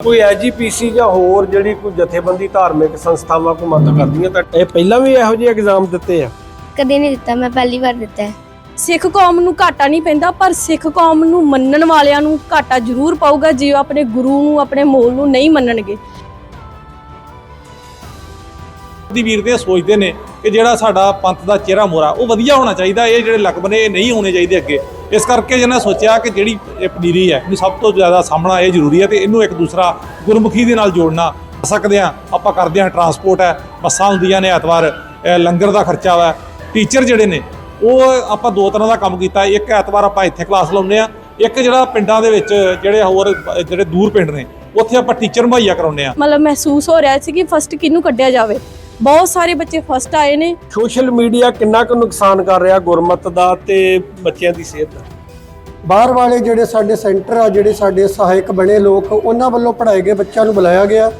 ਕੋਈ ਐਜੀਪੀਸੀ ਜਾਂ ਹੋਰ ਜਿਹੜੀ ਕੋਈ ਜਥੇਬੰਦੀ ਧਾਰਮਿਕ ਸੰਸਥਾਵਾਂ ਕੋ ਮਦਦ ਕਰਦੀਆਂ ਤਾਂ ਇਹ ਪਹਿਲਾਂ ਵੀ ਇਹੋ ਜਿਹੇ ਐਗਜ਼ਾਮ ਦਿੱਤੇ ਆ? ਕਦੇ ਨਹੀਂ ਦਿੱਤਾ ਮੈਂ ਪਹਿਲੀ ਵਾਰ ਦਿੱਤਾ ਹੈ। ਸਿੱਖ ਕੌਮ ਨੂੰ ਘਾਟਾ ਨਹੀਂ ਪੈਂਦਾ ਪਰ ਸਿੱਖ ਕੌਮ ਨੂੰ ਮੰਨਣ ਵਾਲਿਆਂ ਨੂੰ ਘਾਟਾ ਜ਼ਰੂਰ ਪਾਊਗਾ ਜੇ ਉਹ ਆਪਣੇ ਗੁਰੂ ਨੂੰ ਆਪਣੇ ਮੋਲ ਨੂੰ ਨਹੀਂ ਮੰਨਣਗੇ। ਦੀ ਵੀਰ ਦੇ ਸੋਚਦੇ ਨੇ ਕਿ ਜਿਹੜਾ ਸਾਡਾ ਪੰਥ ਦਾ ਚਿਹਰਾ ਮੋਰਾ ਉਹ ਵਧੀਆ ਹੋਣਾ ਚਾਹੀਦਾ ਇਹ ਜਿਹੜੇ ਲਕਬ ਨੇ ਇਹ ਨਹੀਂ ਹੋਣੇ ਚਾਹੀਦੇ ਅੱਗੇ। ਇਸ ਕਰਕੇ ਜਿਹਨਾਂ ਸੋਚਿਆ ਕਿ ਜਿਹੜੀ ਇਹ ਪਨੀਰੀ ਹੈ, ਇਹਨੂੰ ਸਭ ਤੋਂ ਜ਼ਿਆਦਾ ਸਾਹਮਣਾ ਇਹ ਜ਼ਰੂਰੀ ਹੈ ਤੇ ਇਹਨੂੰ ਇੱਕ ਦੂਸਰਾ ਗੁਰਮੁਖੀ ਦੇ ਨਾਲ ਜੋੜਨਾ ਸਕਦੇ ਆ ਆਪਾਂ ਕਰਦੇ ਆ ਟਰਾਂਸਪੋਰਟ ਹੈ, ਬੱਸਾਂ ਹੁੰਦੀਆਂ ਨੇ ਐਤਵਾਰ ਲੰਗਰ ਦਾ ਖਰਚਾ ਵਾ। ਟੀਚਰ ਜਿਹੜੇ ਨੇ, ਉਹ ਆਪਾਂ ਦੋ ਤਰ੍ਹਾਂ ਦਾ ਕੰਮ ਕੀਤਾ। ਇੱਕ ਐਤਵਾਰ ਆਪਾਂ ਇੱਥੇ ਕਲਾਸ ਲਾਉਂਦੇ ਆ ਇੱਕ ਜਿਹੜਾ ਪਿੰਡਾਂ ਦੇ ਵਿੱਚ ਜਿਹੜੇ ਹੋਰ, ਜਿਹੜੇ ਦੂਰ ਪਿੰਡ ਨੇ, ਉੱਥੇ ਆਪਾਂ ਟੀਚਰ ਮੁਹੱਈਆ ਕਰਾਉਂਦੇ ਆ ਮਤਲਬ ਮਹਿਸੂਸ ਹੋ ਰਿਹਾ ਸੀ ਕਿ ਫਸਟ ਕਿਹਨੂੰ ਕੱਢਿਆ ਜਾਵੇ? ਬਹੁਤ ਸਾਰੇ ਬੱਚੇ ਫਸਟ ਆਏ ਨੇ। ਸੋਸ਼ਲ ਮੀਡੀਆ ਕਿੰਨਾ ਕੁ ਨੁਕਸਾਨ ਕਰ ਰਿਹਾ ਗੁਰਮਤ ਦਾ ਤੇ ਬੱਚਿਆਂ ਦੀ ਸਿਹਤ ਦਾ? ਬਾਹਰ ਵਾਲੇ ਜਿਹੜੇ ਸਾਡੇ ਸੈਂਟਰ ਆ ਜਿਹੜੇ ਸਾਡੇ ਸਹਾਇਕ ਬਣੇ ਲੋਕ ਉਹਨਾਂ ਵੱਲੋਂ ਪੜਾਏ ਗਏ ਬੱਚਿਆਂ ਨੂੰ ਬੁਲਾਇਆ ਗਿਆ।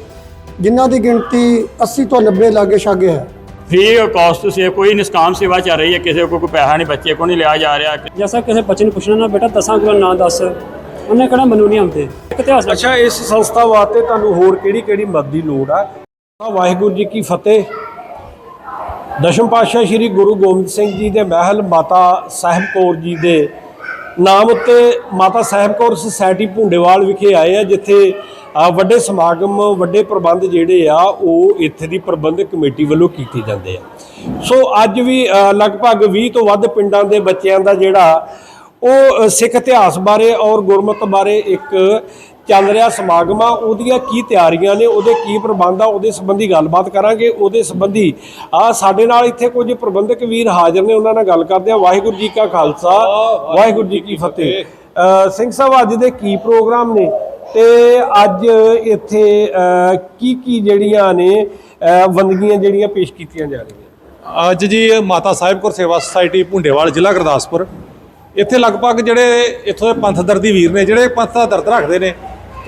ਜਿਨ੍ਹਾਂ ਦੀ ਗਿਣਤੀ 80 ਤੋਂ 90 ਲਾਗੇ ਛਾਗੇ ਹੈ। ਫ੍ਰੀ ਕਾਸਟ ਸੇ ਕੋਈ ਨਿਸਕਾਮ ਸੇਵਾ ਚੱਲ ਰਹੀ ਹੈ ਕਿਸੇ ਕੋ ਕੋਈ ਪੈਸਾ ਨਹੀਂ ਬੱਚੇ ਕੋ ਨਹੀਂ ਲਿਆ ਜਾ ਰਿਹਾ। ਜੈਸਾ ਕਿਸੇ ਬੱਚੇ ਨੂੰ ਪੁੱਛਣਾ ਨਾ ਬੇਟਾ ਦਸਾਂ ਕੋਲ ਨਾ ਦੱਸ। ਉਹਨੇ ਕਿਹੜਾ ਮੈਨੂੰ ਨਹੀਂ ਆਉਂਦੇ। ਇਤਿਹਾਸ ਅੱਛਾ ਇਸ ਸੰਸਥਾ ਵਾਸਤੇ ਤੁਹਾਨੂੰ ਹੋਰ ਕਿਹੜੀ ਕਿਹੜੀ ਮਦਦ ਦੀ ਲੋੜ ਆ? ਵਾਹਿਗੁਰੂ ਜੀ ਕੀ ਫਤਿਹ। ਦਸ਼ਮ ਪਾਤਸ਼ਾਹ ਸ੍ਰੀ ਗੁਰੂ ਗੋਬਿੰਦ ਸਿੰਘ ਜੀ ਦੇ ਮਹਿਲ ਮਾਤਾ ਸਾਹਿਬ ਕੌਰ ਜੀ ਦੇ ਨਾਮ ਉੱਤੇ ਮਾਤਾ ਸਾਹਿਬ ਕੌਰ ਸੁਸਾਇਟੀ ਭੁੰਡੇਵਾਲ ਵਿਖੇ ਆਏ ਆ, ਜਿੱਥੇ ਵੱਡੇ ਸਮਾਗਮ, ਵੱਡੇ ਪ੍ਰਬੰਧ ਜਿਹੜੇ ਆ, ਉਹ ਇੱਥੇ ਦੀ ਪ੍ਰਬੰਧਕ ਕਮੇਟੀ ਵੱਲੋਂ ਕੀਤੇ ਜਾਂਦੇ ਆ। ਸੋ ਅੱਜ ਵੀ ਲਗਭਗ 20 ਤੋਂ ਵੱਧ ਪਿੰਡਾਂ ਦੇ ਬੱਚਿਆਂ ਦਾ ਜਿਹੜਾ ਉਹ ਸਿੱਖ ਇਤਿਹਾਸ ਬਾਰੇ ਔਰ ਗੁਰਮਤ ਬਾਰੇ ਇੱਕ ਚੱਲ ਰਿਹਾ ਸਮਾਗਮ ਆ ਉਹਦੀਆਂ ਕੀ ਤਿਆਰੀਆਂ ਨੇ ਉਹਦੇ ਕੀ ਪ੍ਰਬੰਧ ਆ ਉਹਦੇ ਸੰਬੰਧੀ ਗੱਲਬਾਤ ਕਰਾਂਗੇ। ਉਹਦੇ ਸੰਬੰਧੀ ਆ ਸਾਡੇ ਨਾਲ ਇੱਥੇ ਕੁਝ ਪ੍ਰਬੰਧਕ ਵੀਰ ਹਾਜ਼ਰ ਨੇ ਉਹਨਾਂ ਨਾਲ ਗੱਲ ਕਰਦੇ ਆ। ਵਾਹਿਗੁਰੂ ਜੀ ਕਾ ਖਾਲਸਾ ਵਾਹਿਗੁਰੂ ਜੀ ਕੀ ਫਤਿਹ। ਸਿੰਘ ਸਾਹਿਬ ਅੱਜ ਦੇ ਕੀ ਪ੍ਰੋਗਰਾਮ ਨੇ? ਤੇ ਅੱਜ ਇੱਥੇ ਕੀ ਕੀ ਜਿਹੜੀਆਂ ਨੇ ਵੰਦਗੀਆਂ ਜਿਹੜੀਆਂ ਪੇਸ਼ ਕੀਤੀਆਂ ਜਾ ਰਹੀਆਂ? ਅੱਜ ਜੀ ਮਾਤਾ ਸਾਹਿਬ ਕੌਰ ਸੇਵਾ ਸੁਸਾਇਟੀ ਭੁੰਡੇਵਾਲ ਜ਼ਿਲ੍ਹਾ ਗੁਰਦਾਸਪੁਰ। ਇੱਥੇ ਲਗਭਗ ਜਿਹੜੇ ਇੱਥੋਂ ਦੇ ਪੰਥ ਦਰਦੀ ਵੀਰ ਨੇ ਜਿਹੜੇ ਪੰਥ ਦਾ ਦਰਦ ਰੱਖਦੇ ਨੇ